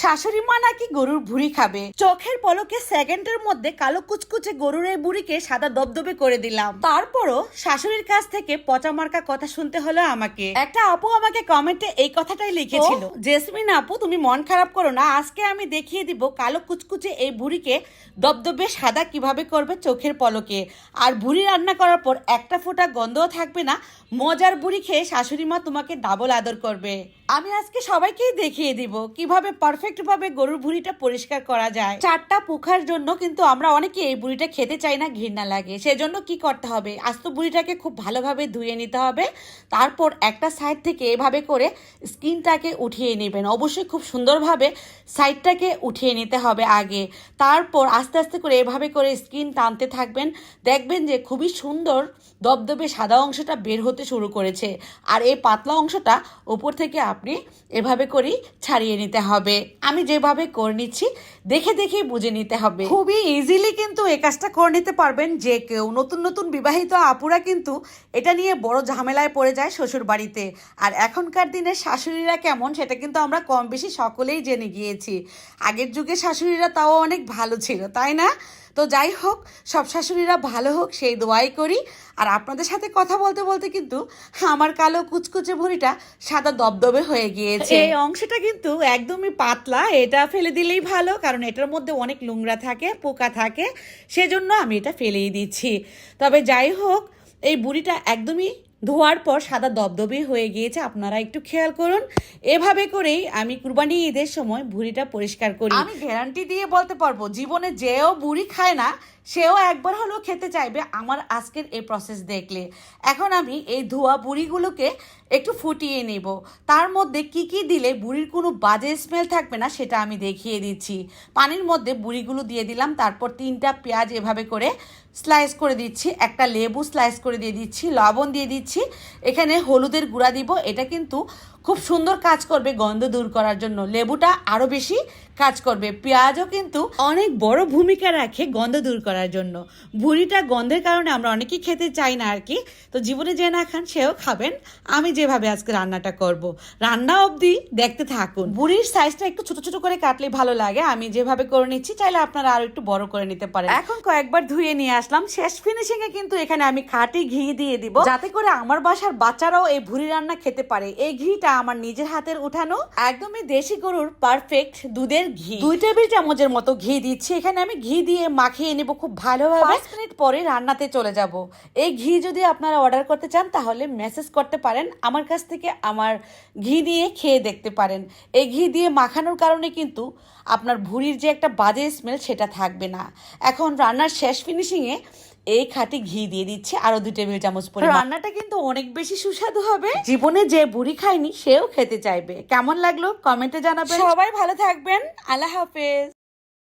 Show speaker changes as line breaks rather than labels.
শাশুড়ি মা নাকি গরুর ভুড়ি খাবে? চোখের পলকে সেকেন্ডের মধ্যে কালো কুচকুচে গরুর এই বুড়িকে সাদা দবদবে করে দিলাম। তারপরও শাশুড়ির কাছ থেকে পচা মার্কা কথা শুনতে হলো আমাকে। একটা আপু আমাকে কমেন্টে এই কথাটাই লিখেছিল। জেসমিন আপু তুমি মন খারাপ করো না আজকে আমি দেখিয়ে দিব কালো কুচকুচে এই বুড়িকে দবদবে সাদা কীভাবে করবে চোখের পলকে। আর বুড়ি রান্না করার পর একটা ফোঁটা গন্ধও থাকবে না মজার বুড়ি খেয়ে শাশুড়ি মা তোমাকে ডাবল আদর করবে। আমি আজকে সবাইকেই দেখিয়ে দিব কীভাবে পারফেক্ট ভাবে গরুর ভুঁড়িটা পরিষ্কার করা যায়। চারটা পোখার জন্য কিন্তু আমরা অনেকে এই বুড়িটা খেতে চাই না, ঘৃণা লাগে। সেজন্য কি করতে হবে? আস্ত বুড়িটাকে খুব ভালোভাবে ধুয়ে নিতে হবে। তারপর একটা সাইড থেকে এভাবে করে স্কিনটাকে উঠিয়ে নেবেন। অবশ্যই খুব সুন্দরভাবে সাইডটাকে উঠিয়ে নিতে হবে আগে। তারপর আস্তে আস্তে করে এভাবে করে স্কিন টানতে থাকবেন। দেখবেন যে খুবই সুন্দর দবদবে সাদা অংশটা বের হতে শুরু করেছে। আর এই পাতলা অংশটা উপর থেকে আপনি এভাবে করেই ছাড়িয়ে নিতে হবে। আমি যেভাবে করে নিচ্ছি, দেখে দেখে বুঝে নিতে হবে। খুবই ইজিলি কিন্তু এই কাজটা করে নিতে পারবেন যে কেউ নতুন নতুন বিবাহিত আপুরা কিন্তু এটা নিয়ে বড় ঝামেলায় পড়ে যায় শ্বশুর বাড়িতে আর এখনকার দিনের শাশুড়িরা কেমন সেটা কিন্তু আমরা কম বেশি সকলেই জেনে গিয়েছি। আগের যুগে শাশুড়িরা তাও অনেক ভালো ছিল, তাই না? তো যাই হোক, সব শাশুড়িরা ভালো হোক, সেই দোয়াই করি। আর আপনাদের সাথে কথা বলতে বলতে কিন্তু আমার কালো কুচকুচে ভুঁড়িটা সাদা দবদবে হয়ে গিয়েছে। এই অংশটা কিন্তু একদমই পাতলা, এটা ফেলে দিলেই ভালো, কারণ এটার মধ্যে অনেক নোংরা থাকে, পোকা থাকে, সেজন্য আমি এটা ফেলেই দিচ্ছি। তবে যাই হোক, এই বুড়িটা একদমই ধোয়ার পর সাদা দবদবে হয়ে গিয়েছে, আপনারা একটু খেয়াল করুন। এভাবে করেই আমি কুরবানি ঈদের সময় ভুড়িটা পরিষ্কার করি। আমি গ্যারান্টি দিয়ে বলতে পারব, জীবনে যেও বুড়ি খায় না, সেও একবার হলেও খেতে চাইবে আমার আজকের এই প্রসেস দেখলে। এখন আমি এই ধোয়া বুড়িগুলোকে একটু ফুটিয়ে নেব। তার মধ্যে কি কি দিলে বুড়ির কোনো বাজে স্মেল থাকবে না সেটা আমি দেখিয়ে দিচ্ছি। পানির মধ্যে বুড়িগুলো দিয়ে দিলাম, তারপর তিনটা পেঁয়াজ এভাবে করে স্লাইস করে দিচ্ছি, একটা লেবু স্লাইস করে দিয়ে দিচ্ছি, লবণ দিয়ে দিচ্ছি এখানে হলুদের গুঁড়া দিব। এটা কিন্তু খুব সুন্দর কাজ করবে গন্ধ দূর করার জন্য। লেবুটা আরও বেশি কাজ করবে। পেঁয়াজও কিন্তু অনেক বড় ভূমিকা রাখে গন্ধ দূর করার জন্য। ভুড়িটা গন্ধের কারণে আমরা অনেকেই খেতে চাই না আর কি। তো জীবনে যে না খান, সেও খাবেন। আমি যেভাবে আজকে রান্নাটা করব। রান্না অবধি দেখতে থাকুন। বুড়ির সাইজটা একটু ছোট ছোট করে কাটলে ভালো লাগে। আমি যেভাবে করে নিচ্ছি, চাইলে আপনারা আরও একটু বড় করে নিতে পারেন। এখন কয়েকবার ধুয়ে নিয়ে আসলাম। শেষ ফিনিশিং এ কিন্তু এখানে আমি খাঁটি ঘি দিয়ে দিব। যাতে করে আমার বাসার বাচ্চারাও এই ভুড়ি রান্না খেতে পারে। এই ঘিটা আমার নিজের হাতের উঠানো একদমই দেশি গরুর পারফেক্ট দুধের ঘি। দুই টেবিল চামচের মতো ঘি দিচ্ছি। এখানে আমি ঘি দিয়ে মাখিয়ে নেব খুব ভালোভাবে। পাঁচ মিনিট পরে রান্নাতে চলে যাব। এই ঘি যদি আপনারা অর্ডার করতে চান, তাহলে মেসেজ করতে পারেন। আমার কাছ থেকে আমার ঘি দিয়ে খেয়ে দেখতে পারেন। এই ঘি দিয়ে মাখানোর কারণে কিন্তু আপনার ভুঁড়ির যে একটা বাজে স্মেল সেটা থাকবে না। এখন রান্নার শেষ ফিনিশিংয়ে এই খাতে ঘি দিয়ে দিচ্ছি আরও দুই টেবিল চামচ পরে রান্নাটা কিন্তু অনেক বেশি সুস্বাদু হবে। জীবনে যে বুড়ি খায়নি সেও খেতে চাইবে। কেমন লাগল? কমেন্টে জানাবেন। সবাই ভালো থাকবেন। আল্লাহ হাফেজ।